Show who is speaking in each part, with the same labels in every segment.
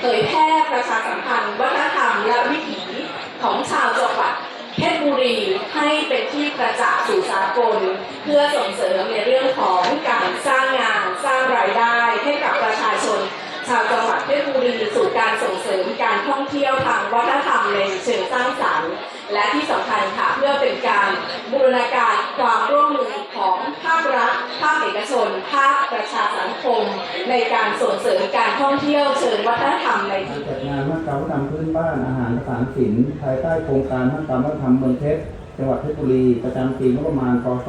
Speaker 1: เผยแพร่ประชาสัมพันธ์วัฒนธรรมและวิถีของชาวจังหวัดเพชรบุรีให้เป็นที่ประจักษ์สู่สากล เพื่อส่งเสริมในเรื่องของการสร้างงานสร้างรายได้ให้กับประชาชน ชาวจังหวัดเพชรบุรีสู่การส่งเสริมการท่องเที่ยวทางวัฒนธรรมในเชิงสร้างสรรค์และที่สำคัญค่ะเพื่อเป็นการบูรณาการความร่วมมือของภาครัฐภาคเอกชน ภาคประชาสังคม ในการส่งเสริมการท่องเที่ยวเชิงวัฒนธรรมใน
Speaker 2: การจัดงานมหกรรมวัฒนธรรมพื้นบ้านอาหารสานศิลป์ภายใต้โครงการมหกรรมวัฒนธรรมเมืองเพชรจังหวัดเพชรบุรีประจำปีงบประมาณพศ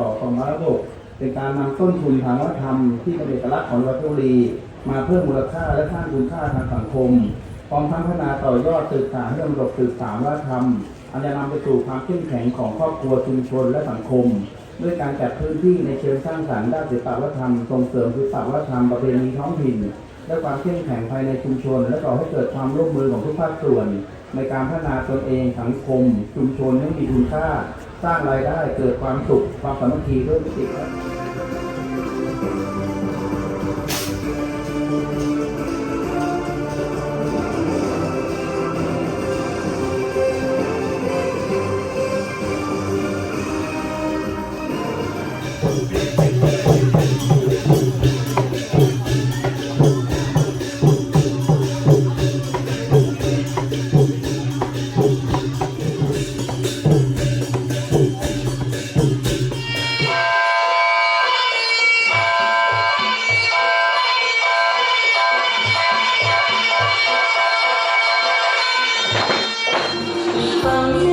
Speaker 2: 2566เป็นการนำต้นทุนทางวัฒนธรรมที่เป็นเอกลักษณ์ของจังหวัดเพชรบุรี มาเพิ่มมูลค่าและสร้างคุณค่าทางสังคมพร้อมทั้งพัฒนาต่อยอดสืบสานเรื่องระบบสืบสานวัฒนธรรมอันจะนำไปสู่ความเข้มแข็งของครอบครัวชุมชนและสังคม ด้วยการจัดพื้นที่ในเชิงสร้างสรรค์ด้านศิลปวัฒนธรรมส่งเสริมศิลปวัฒนธรรมประเพณีท้องถิ่นและความเข้มแข็งภายในชุมชน และก่อให้เกิดความร่วมมือของทุกภาคส่วน ในการพัฒนาตนเองสังคม ชุมชนให้มีคุณค่า สร้างรายได้เกิดความสุขความสามัคคีเพื่อมิติ 朋友。